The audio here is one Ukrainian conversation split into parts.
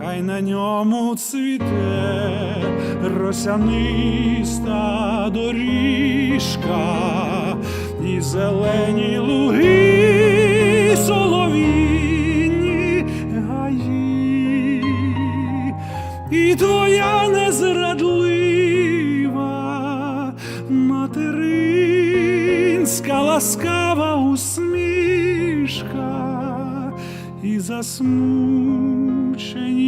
Хай на ньому цвіте росяниста доріжка і зелені луги соловінні гаї, і твоя незрадлива материнська ласкава усмішка і засмучені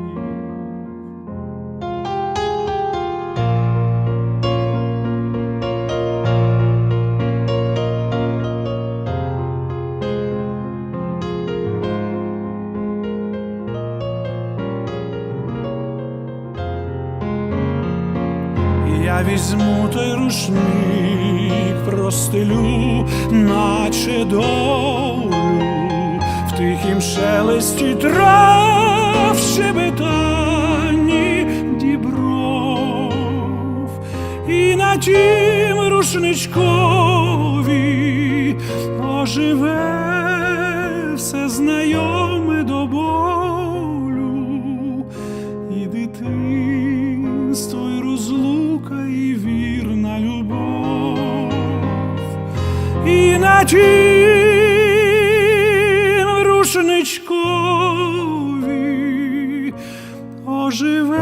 Візьму той рушник, простелю, наче долю, в тихім шелесті трав щебетанні дібров, і на тім рушничкові оживе все знайоме до болю, на тім рушничкові оживе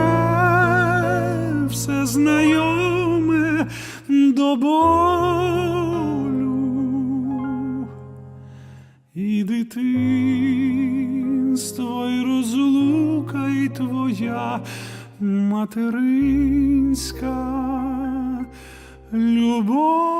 все знайоме до болю і дитинство, і розлука, і твоя материнська любов.